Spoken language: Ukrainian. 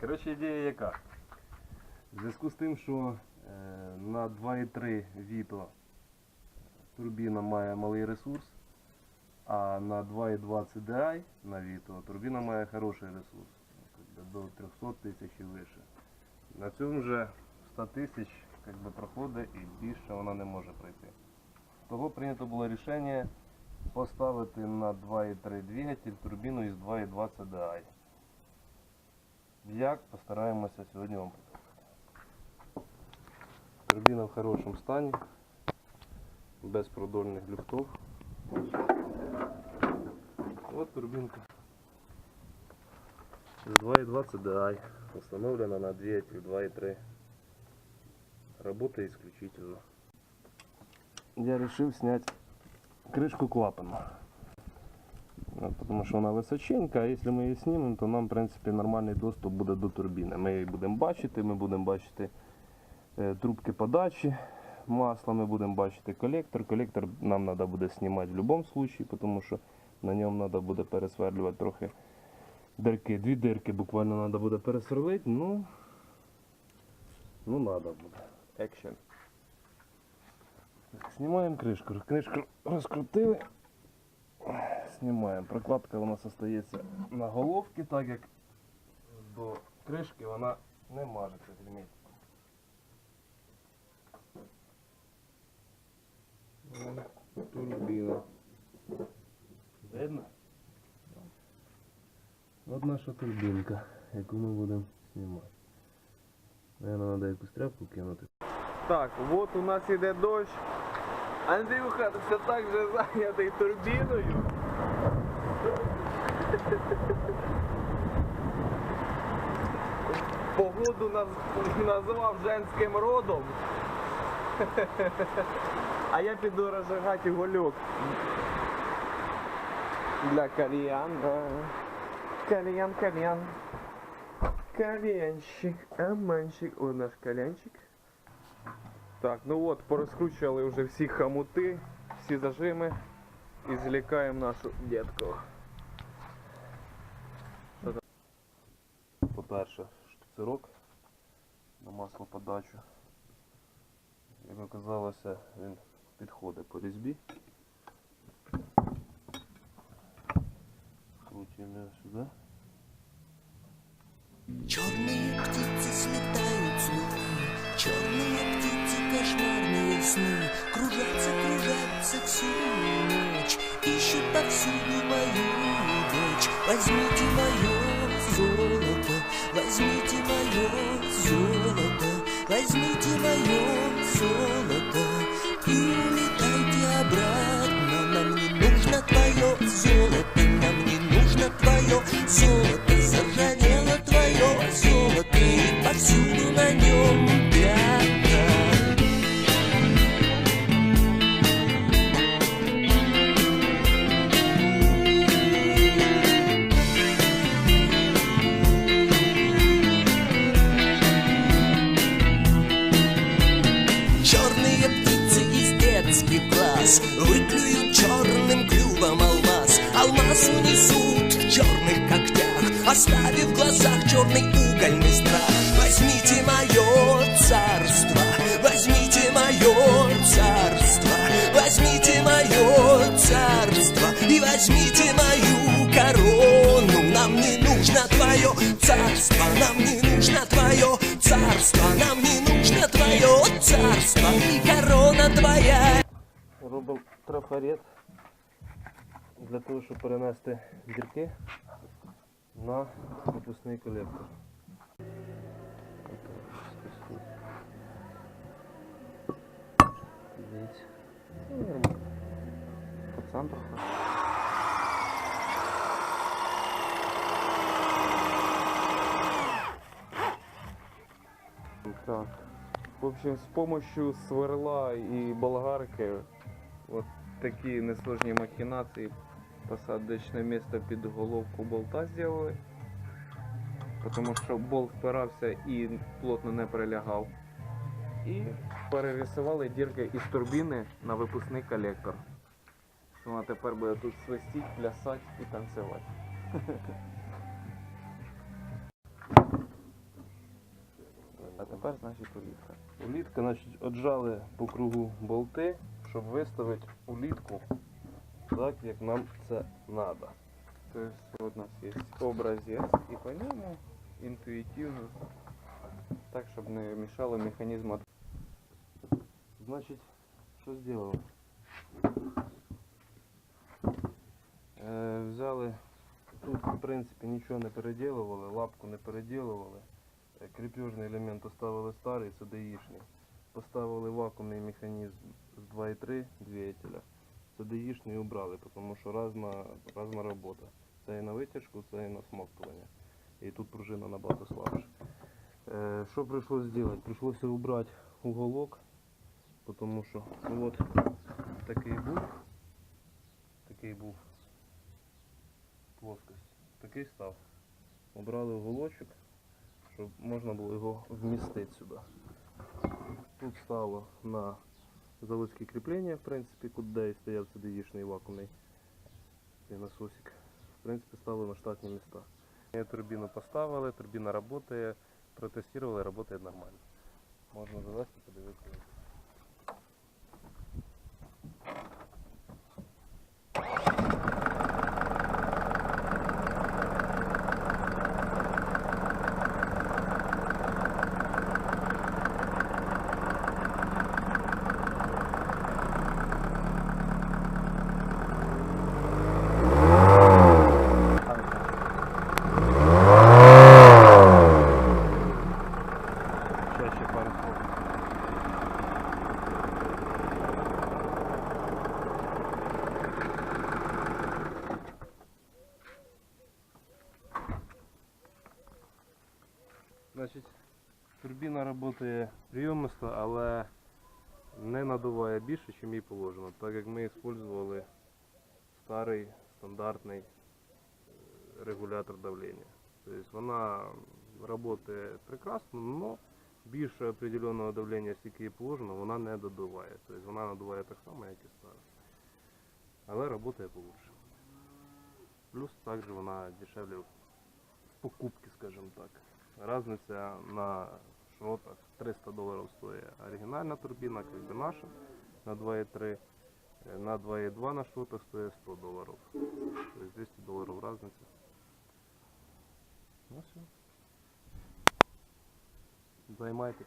Коротше, ідея яка? В зв'язку з тим, що е, на 2,3 Віто турбіна має малий ресурс, а на 2,2 CDI на Віто турбіна має хороший ресурс. До 300 тисяч і вище. На цьому вже 100 тисяч проходить і більше вона не може пройти. Того прийнято було рішення поставити на 2,3 двигатель турбіну із 2,2 CDI. Як постараємося сьогодні вам показати. Турбіна в хорошому стані, без продольних люфтов. От турбінка. З 2,2 CDI. Установлена на двигатель 2,3. Работа исключительно. Я решил снять крышку клапана. Потому що вона височенька, а якщо ми її знімемо, то нам в принципі нормальний доступ буде до турбіни. Ми її будемо бачити, ми будемо бачити е, трубки подачі масла, ми будемо бачити колектор. Колектор нам треба буде знімати в будь-якому випадку, тому що на ньому треба буде пересверлювати трохи дирки. Дві дирки буквально треба буде пересверлити. Ну, ну треба буде. Екшен. Знімаємо кришку. Кришку розкрутили. Знімаємо. Прокладка у нас остається на головці, так як до кришки вона не герметиком. Вон Турбіна. Видно? От наша турбінка, яку ми будемо знімати. Наверное, треба якусь тряпку кинути. Так, вот у нас іде дощ. Андрюха все так же зайнятий турбіною. Погоду наз- назвав женським родом. А я піду розжигати гольок. Для кальяна. Кальян, кальян. Кальянщик, аманщик. Ой, наш кальянчик. Так, ну от, порозкручували вже всі хамути, всі зажими і злікаємо нашу дітку. По-перше, штуцерок на маслоподачу. Як оказалося, він підходить по різьбі. Крутимо його сюди. Черные птицы слетают с луны, черные птицы кошмарные сны, кружатся, кружатся всю ночь, ищут повсюду мою дочь. Возьмите мое глаз Выклюют черным клювом алмаз Алмаз унесут в черных когтях Оставив в глазах черный угольный страх Возьмите мое царство Возьмите мое царство Робимо трафарет для того, щоб перенести дірки на випускний колектор. Ну, нормально. Так. В общем, с помощью сверла и болгарки вот такие несложные махинации посадочное место під головку болта сделали. Потому що болт впирався і плотно не прилягав. І перерисували дірки із турбіни на випускний колектор. Вона тепер буде тут свистіть, плясати і танцювати. тепер значить улітка. Улітка, значить, отжали по кругу болти, щоб виставити улітку так, як нам це треба. Тобто от у нас є образець і по ньому інтуїтивно, так, щоб не мішало механізму. Значить, що зробили? Е, взяли, тут в принципі нічого не переділували, лапку не переділували. Е, Кріпежний елемент оставили старий, це ДІшний. Поставили механізм з 2.3 двигателя. Це ДІшний убрали, тому що разна, разна робота. Це і на витяжку, це і на смоктування. І тут пружина набагато слабша. Е, що прийшлося зробити? Прийшлося убрати уголок, тому що от такий був, такий був плоскость, такий став. Обрали уголочок, щоб можна було його вмістити сюди. Тут стало на заводське кріплення, в принципі, куди стояв сюди вакуумний насосик. В принципі, ставили на штатні міста. Турбіну поставили, турбіна працює, протестували, працює нормально. Можна завести, подивитися. Турбіна працює але не надуває більше, ніж їй положено, так як ми використовували старий стандартний е, регулятор давлення. Тобто вона працює прекрасно, але більше определеного давлення, скільки їй положено, вона не додуває. Тобто вона надуває так само, як і стара. Але працює получше. Плюс також вона дешевле в покупки, скажімо так. Разниця на шротах 300 доларів стоїть оригінальна турбіна, як би наша, на 2,3. Е, На 2,2 на шротах стоїть 100 доларів. Тобто 200 доларів різниця. Ну все. Займайтесь.